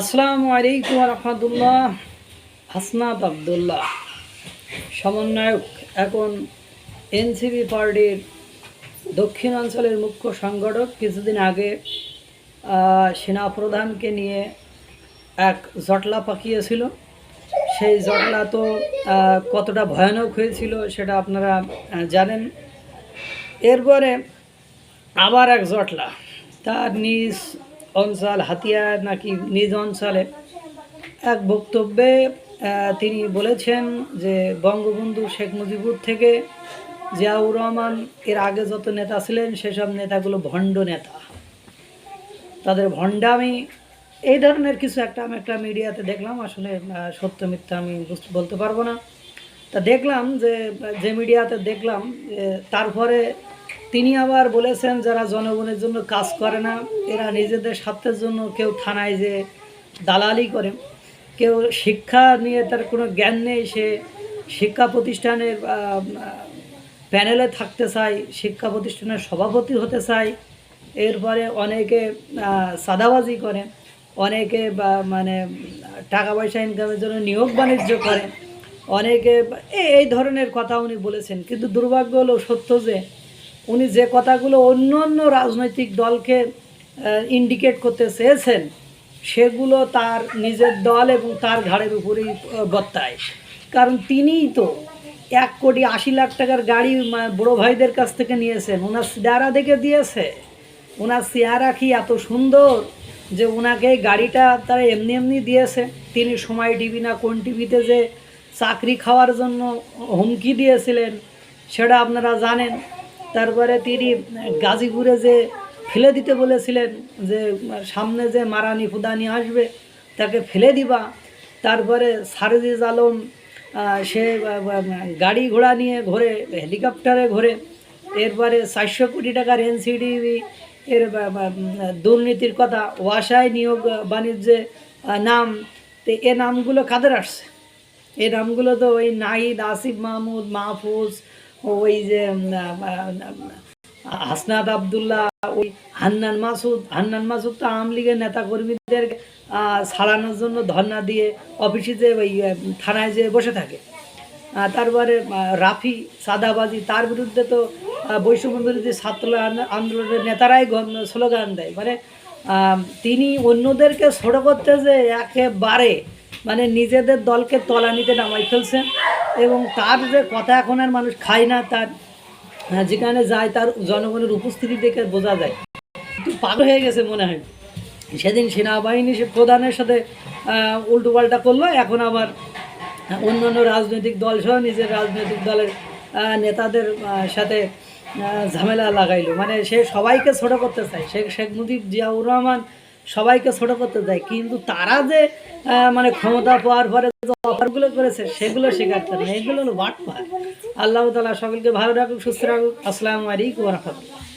আসসালামু আলাইকুম রহমতুল্লাহ। হাসনাত আবদুল্লাহ। সমন্বয়ক এখন এনসিপি পার্টির দক্ষিণাঞ্চলের মুখ্য সংগঠক। কিছুদিন আগে সেনাপ্রধানকে নিয়ে এক জটলা পাকিয়েছিল। সেই জটলা তো কতটা ভয়ানক হয়েছিল সেটা আপনারা জানেন। এরপরে আবার এক জটলা। তার নিজ অঞ্চল, হাতিয়ার নাকি নিজ অঞ্চলে। এক বক্তব্যে তিনি বলেছেন যে বঙ্গবন্ধু শেখ মুজিবুর থেকে জিয়াউর রহমান এর আগে যত নেতা ছিলেন, সেসব নেতাগুলো ভণ্ড নেতা। তাদের ভণ্ডামি, এই ধরনের কিছু একটা আমি একটা মিডিয়াতে দেখলাম, আসলে সত্য মিথ্যা আমি বলতে পারব না। তা দেখলাম যে যে মিডিয়াতে দেখলাম তারপরে তিনি আবার বলেছেন, যারা জনগণের জন্য কাজ করে না, এরা নিজেদের স্বার্থের জন্য কেউ থানায় যে দালালি করে। কেউ শিক্ষা নিয়ে তার কোনো জ্ঞান নেই, সে শিক্ষা প্রতিষ্ঠানের প্যানেলে থাকতে চায়, শিক্ষা প্রতিষ্ঠানের সভাপতি হতে চায়। এরপরে অনেকে সাদাবাজি করে, অনেকে, বা মানে টাকা পয়সা ইনকামের জন্য নিয়োগ বাণিজ্য করে। অনেকে, এই ধরনের কথা উনি বলেছেন। কিন্তু দুর্ভাগ্য হলো সত্য যে উনি যে কথাগুলো অন্য অন্য রাজনৈতিক দলকে ইন্ডিকেট করতে চেয়েছেন সেগুলো তার নিজের দল এবং তার ঘাড়ের উপরেই আহ, বর্তায় কারণ তিনিই তো এক কোটি আশি লাখ টাকার গাড়ি বড় ভাইদের কাছ থেকে নিয়েছেন। ওনার সিয়ারা দেখে দিয়েছে। ওনার চেহারা কি এত সুন্দর যে ওনাকে গাড়িটা তারা এমনি এমনি দিয়েছে। তিনি সময় টিভি না কোন টিভিতে যে চাকরি খাওয়ার জন্য হুমকি দিয়েছিলেন সেটা আপনারা জানেন। তারপরে তিনি গাজীপুরে যে ফেলে দিতে বলেছিলেন যে, সামনে যে মারানি ফুদানি আসবে, তাকে ফেলে দিবা। তারপরে সারজিজ আলম সে গাড়ি ঘোড়া নিয়ে ঘোরে, হেলিকপ্টারে ঘোরে। এরপরে চারশো কোটি টাকার এনসিডিবি এর দুর্নীতির কথা, ওয়াসায় নিয়োগ, বাণিজ্যে নাম, তো এ নামগুলো কাদের আসছে? এ নামগুলো তো ওই নাহিদ, আসিফ মাহমুদ, মাহফুজ ওই যে হাসনাত আবদুল্লাহ, ওই হান্নান মাসুদ হান্নান মাসুদ তো আওয়ামী লীগের নেতা কর্মীদের ছাড়ানোর জন্য ধর্না দিয়ে অফিসে যে ওই থানায় যে বসে থাকে। তারপরে রাফি, সাদাবাজি, তার বিরুদ্ধে তো বৈষম্য বিরোধী ছাত্র আন্দোলনের নেতারাই স্লোগান দেয়। মানে তিনি অন্যদেরকে ছোট করতে যে একেবারে মানে নিজেদের দলকে তলানিতে নামাই ফেলছেন। এবং তার যে কথা এখন আর মানুষ খায় না তার আহ, যেখানে যায় তার জনগণের উপস্থিতি দেখে বোঝা যায়। একটু পাগল হয়ে গেছে মনে হয়। সেদিন সেনাবাহিনী সে প্রধানের সাথে উল্টোপাল্টা করল এখন আবার অন্য অন্য রাজনৈতিক দল সহ নিজের রাজনৈতিক দলের নেতাদের সাথে ঝামেলা লাগাইলো। মানে সে সবাইকে ছোট করতে চায়। শেখ শেখ মুজিব জিয়াউর রহমান সবাইকে ছোট করতে দেয়, কিন্তু তারা যে মানে ক্ষমতা পাওয়ার পরে যে অফারগুলো করেছে, সেগুলো শেখাচ্ছে না। এগুলো হলো বাটপার আল্লাহ তালা সকলকে ভালো রাখুক, সুস্থ রাখুক। আসসালামু আলাইকুম রহমতুল্লাহ।